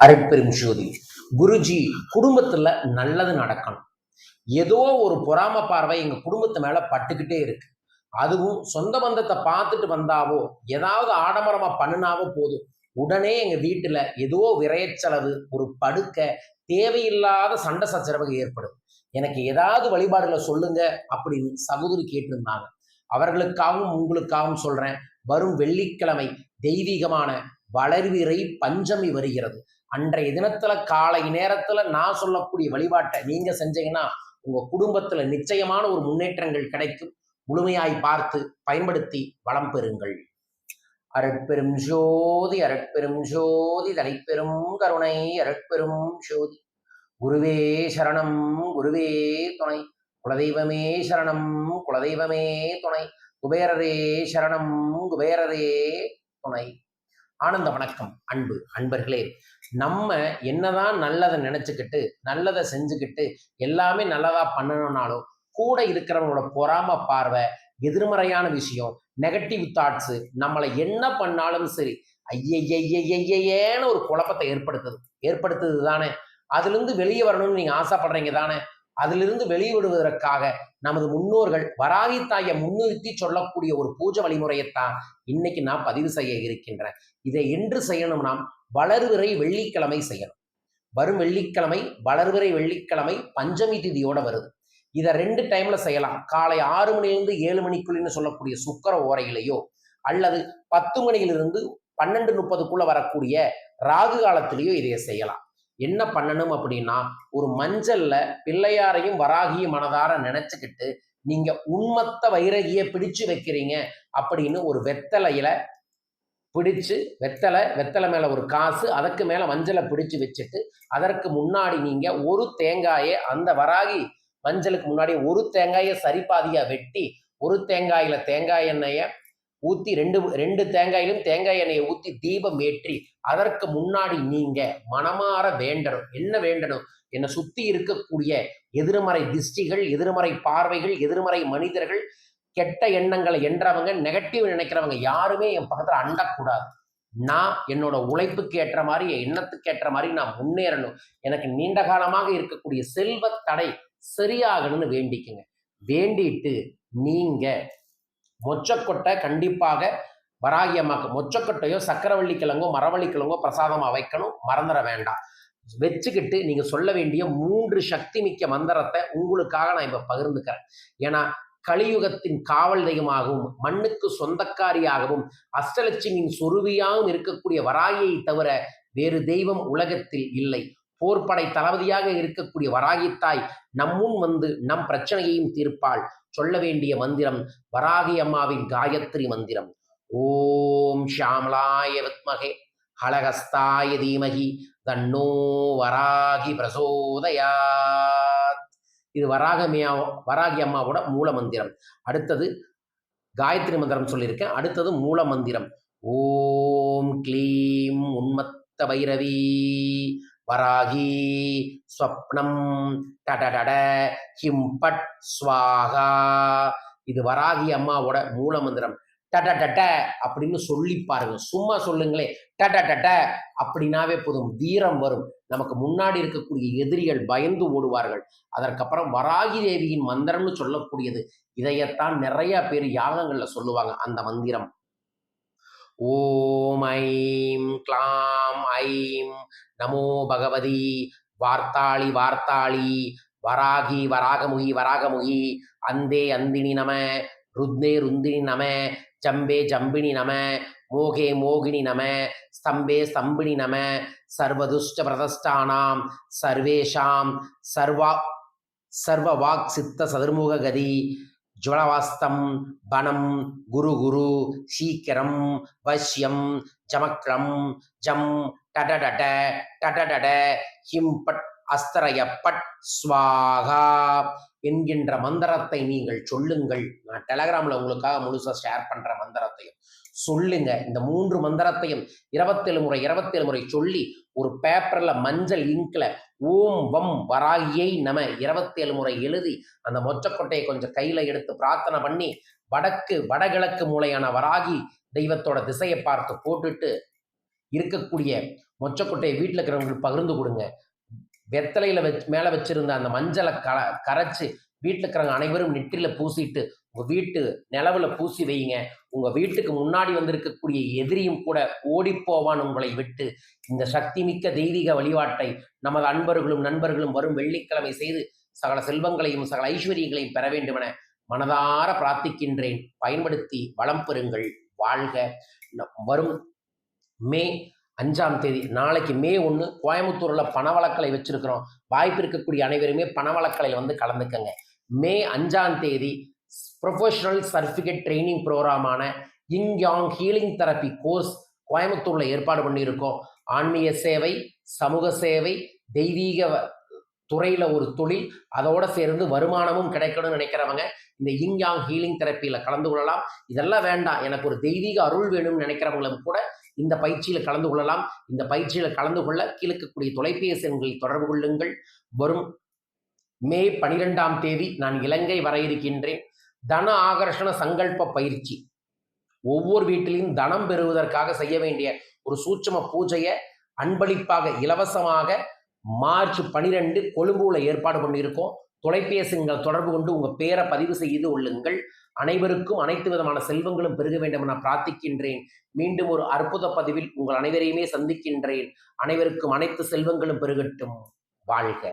அரைப்பெரும் ஜோதி குருஜி குடும்பத்துல நல்லது நடக்கணும். ஏதோ ஒரு பொறாம பார்வை எங்க குடும்பத்து மேல பட்டுக்கிட்டே இருக்கு. அதுவும் சொந்த பந்தத்தை பார்த்துட்டு வந்தாவோ ஏதாவது ஆடம்பரமா பண்ணினாவோ போதும். உடனே எங்க வீட்டுல ஏதோ விரையச்செலவு ஒரு படுக்க தேவையில்லாத சண்டை சச்சரவு ஏற்படும். எனக்கு ஏதாவது வழிபாடுகளை சொல்லுங்க அப்படின்னு சகோதரி கேட்டிருந்தாங்க. அவர்களுக்காகவும் உங்களுக்காகவும் சொல்றேன். வரும் வெள்ளிக்கிழமை தெய்வீகமான வளர்விரை பஞ்சமி வருகிறது. அன்றைய தினத்துல காலை நேரத்துல நான் சொல்லக்கூடிய வழிபாட்டை நீங்க செஞ்சீங்கன்னா உங்க குடும்பத்துல நிச்சயமான ஒரு முன்னேற்றங்கள் கிடைக்கும். முழுமையாய் பார்த்து பயன்படுத்தி வளம் பெறுங்கள். அருட்பெரும் ஜோதி அருட்பெரும் ஜோதி தலைப்பெரும் கருணை அருட்பெரும் ஜோதி. குருவே சரணம் குருவே துணை. குலதெய்வமே சரணம் குலதெய்வமே துணை. குபேரரே சரணம் குபேரரே துணை. ஆனந்த வணக்கம் அன்பு அன்பர்களே. நம்ம என்னதான் நல்லதை நினைச்சுக்கிட்டு நல்லதை செஞ்சுக்கிட்டு எல்லாமே நல்லதா பண்ணணும்னாலும் கூட இருக்கிறவங்களோட பொறாம பார்வை எதிர்மறையான விஷயம் நெகட்டிவ் தாட்ஸ் நம்மளை என்ன பண்ணாலும் சரி ஐயையையையேன்னு ஒரு குழப்பத்தை ஏற்படுத்துது ஏற்படுத்துது தானே அதுலேருந்து வெளியே வரணும்னு நீங்கள் ஆசைப்படுறீங்க தானே? அதிலிருந்து வெளியிடுவதற்காக நமது முன்னோர்கள் வராகி தாயை முன்னிறுத்தி சொல்லக்கூடிய ஒரு பூஜை வழிமுறையைத்தான் இன்னைக்கு நான் பதிவு செய்ய இருக்கின்றேன். இதை என்று செய்யணும் நாம். வளர்விரை வெள்ளிக்கிழமை செய்யணும். வரும் வெள்ளிக்கிழமை வளர்விரை வெள்ளிக்கிழமை பஞ்சமி திதியோட வருது. இதை ரெண்டு டைம்ல செய்யலாம். காலை ஆறு மணிலிருந்து ஏழு மணிக்குள்ளன்னு சொல்லக்கூடிய சுக்கர ஓரையிலேயோ அல்லது பத்து மணியிலிருந்து பன்னெண்டு முப்பதுக்குள்ள வரக்கூடிய ராகு காலத்திலேயோ இதை செய்யலாம். என்ன பண்ணணும் அப்படின்னா ஒரு மஞ்சள்ல பிள்ளையாரையும் வராகியும் மனதார நினைச்சுக்கிட்டு நீங்க உண்மத்த வைரகிய பிடிச்சு வைக்கிறீங்க அப்படின்னு ஒரு வெத்தலையில பிடிச்சு வெத்தலை வெத்தலை மேல ஒரு காசு அதற்கு மேல மஞ்சளை பிடிச்சு வச்சுட்டு அதற்கு முன்னாடி நீங்க ஒரு தேங்காயை அந்த வராகி மஞ்சளுக்கு முன்னாடி ஒரு தேங்காயை சரிபாதியா வெட்டி ஒரு தேங்காயில தேங்காய் எண்ணெயை ஊத்தி ரெண்டு ரெண்டு தேங்காயிலும் தேங்காய் எண்ணெயை ஊத்தி தீபம் ஏற்றி அதற்கு முன்னாடி நீங்க மனமாற வேண்டணும். என்ன வேண்டணும்? என்னை சுத்தி இருக்கக்கூடிய எதிர்மறை திஷ்டிகள் எதிர்மறை பார்வைகள் எதிர்மறை மனிதர்கள் கெட்ட எண்ணங்களை என்றவங்க நெகட்டிவ் நினைக்கிறவங்க யாருமே என் பக்கத்துல அண்டக்கூடாது. நான் என்னோட உழைப்புக்கு ஏற்ற மாதிரி என் எண்ணத்துக்கு ஏற்ற மாதிரி நான் முன்னேறணும். எனக்கு நீண்ட காலமாக இருக்கக்கூடிய செல்வ தடை சரியாகணும்னு வேண்டிக்குங்க. வேண்டிட்டு நீங்க மொச்சக்கொட்டை கண்டிப்பாக வராகி அம்மாக்கு மொச்சக்கொட்டையோ சக்கரவள்ளி கிழங்கோ மரவள்ளி கிழங்கோ பிரசாதமாக வைக்கணும். மறந்துட வேண்டாம். வச்சுக்கிட்டு நீங்கள் சொல்ல வேண்டிய மூன்று சக்தி மிக்க மந்திரத்தை உங்களுக்காக நான் இப்ப பகிர்ந்துக்கிறேன். ஏன்னா கலியுகத்தின் காவல் தெய்வமாகவும் மண்ணுக்கு சொந்தக்காரியாகவும் அஷ்டலட்சுமியின் சொருவியாகவும் இருக்கக்கூடிய வராகியை தவிர வேறு தெய்வம் உலகத்தில் இல்லை. போர்ப்படை தளபதியாக இருக்கக்கூடிய வராகித்தாய் நம்முன் வந்து நம் பிரச்சனையையும் தீர்ப்பாள். சொல்ல வேண்டிய மந்திரம் வராகி அம்மாவின் காயத்ரி மந்திரம். ஓம் ஷாமலாய வித்மகே. ஹலகஸ்தாய தீமகி. தன்னோ வராகி பிரசோதயாத். இது வராகமியா வராகி அம்மாவோட மூல மந்திரம். அடுத்தது காயத்ரி மந்திரம் சொல்லியிருக்கேன். அடுத்தது மூல மந்திரம். ஓம் க்ளீம் உன்மத்த பைரவி. வராகி ஸ்வப்னம் டடடட ஹிம்பட் ஸ்வாகா. இது வராகி அம்மாவோட மூல மந்திரம் டட டட அப்படின்னு சொல்லி பாருங்க. சும்மா சொல்லுங்களே டட டட அப்படின்னாவே போதும். வீரம் வரும். நமக்கு முன்னாடி இருக்கக்கூடிய எதிரிகள் பயந்து ஓடுவார்கள். அதற்கப்புறம் வராகி தேவியின் மந்திரம்னு சொல்லக்கூடியது. இதையத்தான் நிறைய பேர் யாகங்கள்ல சொல்லுவாங்க. அந்த மந்திரம். ஓம் ஐம் கிளாம் ஐம் நமோ பகவதி வார்த்தாளி வார்த்தாளி வராகி வராகமுகி வராகமுகி அந்தே அந்தினி நம ருத்னே ருந்தினி நம ஜம்பே ஜம்பினி நம மோகே மோகினி நம ஸ்தம்பே ஸ்தம்பினி நம சர்வதுஷ்ட பிரதஷ்டானாம் சர்வேஷாம் சர்வா சர்வ வாக் சித்த சதுர்முக கதி ஜுவனவாஸ்தம் பனம் குரு குரு சீக்கிரம் வஷ்யம் ஜமக்ரம் ஜம் டடடட டடடட ஹிம்பட் அஸ்தரயப்பட் ஸ்வாகா என்கின்ற மந்திரத்தை நீங்கள் சொல்லுங்கள். நான் டெலகிராமில் உங்களுக்காக முழுசாக ஷேர் பண்ணுற மந்திரத்தையும். சொல்லுங்க. இந்த மூன்று மந்திரத்தையும் இருபத்தேழு முறை இருபத்தேழு முறை சொல்லி ஒரு பேப்பரில் மஞ்சள் இங்க்ல ஓம் வம் வராகியை நம இருபத்தேழு முறை எழுதி அந்த மொச்சக்கொட்டையை கொஞ்சம் கையில் எடுத்து பிரார்த்தனை பண்ணி வடக்கு வடகிழக்கு மூலையான வராகி தெய்வத்தோட திசையை பார்த்து போட்டுட்டு இருக்கக்கூடிய மொச்சக்கொட்டையை வீட்டில் இருக்கிறவங்களுக்கு பகிர்ந்து கொடுங்க. வெத்தலையில் வச்சு மேலே வச்சிருந்த அந்த மஞ்சளை க கரைச்சி வீட்டில் இருக்கிறவங்க அனைவரும் நெற்றியில் பூசிட்டு உங்கள் வீட்டு நிலவில் பூசி வைங்க உங்கள் வீட்டுக்கு முன்னாடி வந்திருக்கக்கூடிய எதிரியும் கூட ஓடிப்போவான் உங்களை விட்டு. இந்த சக்தி மிக்க தெய்வீக வழிபாட்டை நமது அன்பர்களும் நண்பர்களும் வரும் வெள்ளிக்கிழமை செய்து சகல செல்வங்களையும் சகல ஐஸ்வர்யங்களையும் பெற வேண்டுமென மனதார பிரார்த்திக்கின்றேன். பயன்படுத்தி வளம் பெறுங்கள். வாழ்க. வரும் மே அஞ்சாம் தேதி நாளைக்கு மே ஒன்று கோயம்புத்தூரில் பணவளக்கலை வச்சிருக்கிறோம். வாய்ப்பு இருக்கக்கூடிய அனைவருமே பணவளக்கலையில் வந்து கலந்துக்கங்க. மே அஞ்சாம் தேதி ப்ரொஃபஷனல் சர்டிஃபிகேட் ட்ரைனிங் ப்ரோக்ராமான இங் யாங் ஹீலிங் தெரப்பி கோர்ஸ் கோயம்புத்தூரில் ஏற்பாடு பண்ணியிருக்கோம். ஆன்மீக சேவை சமூக சேவை தெய்வீக துறையில் ஒரு தொழில் அதோடு சேர்ந்து வருமானமும் கிடைக்கணும்னு நினைக்கிறவங்க இந்த இங் யாங் ஹீலிங் தெரப்பியில் கலந்து கொள்ளலாம். இதெல்லாம் வேண்டாம். எனக்கு ஒரு தெய்வீக அருள் வேணும்னு நினைக்கிறவங்களும் கூட இந்த பயிற்சியில் கலந்து கொள்ளலாம். இந்த பயிற்சியில் கலந்து கொள்ள கீழக்கக்கூடிய தொலைபேசி எண்களில் தொடர்பு கொள்ளுங்கள். வரும் மே பனிரெண்டாம் தேதி நான் இலங்கை வர இருக்கின்றேன். தன ஆகர்ஷண சங்கல்ப பயிற்சி. ஒவ்வொரு வீட்டிலையும் தனம் பெறுவதற்காக செய்ய வேண்டிய ஒரு சூட்சம பூஜையை அன்பளிப்பாக இலவசமாக மார்ச் பனிரெண்டு கொழும்புல ஏற்பாடு பண்ணியிருக்கோம். தொலைபேசிகள் தொடர்பு கொண்டு உங்கள் பேரை பதிவு செய்து கொள்ளுங்கள். அனைவருக்கும் அனைத்து விதமான செல்வங்களும் பெருக வேண்டும் என பிரார்த்திக்கின்றேன். மீண்டும் ஒரு அற்புத பதிவில் உங்கள் அனைவரையுமே சந்திக்கின்றேன். அனைவருக்கும் அனைத்து செல்வங்களும் பெருகட்டும். வாழ்க.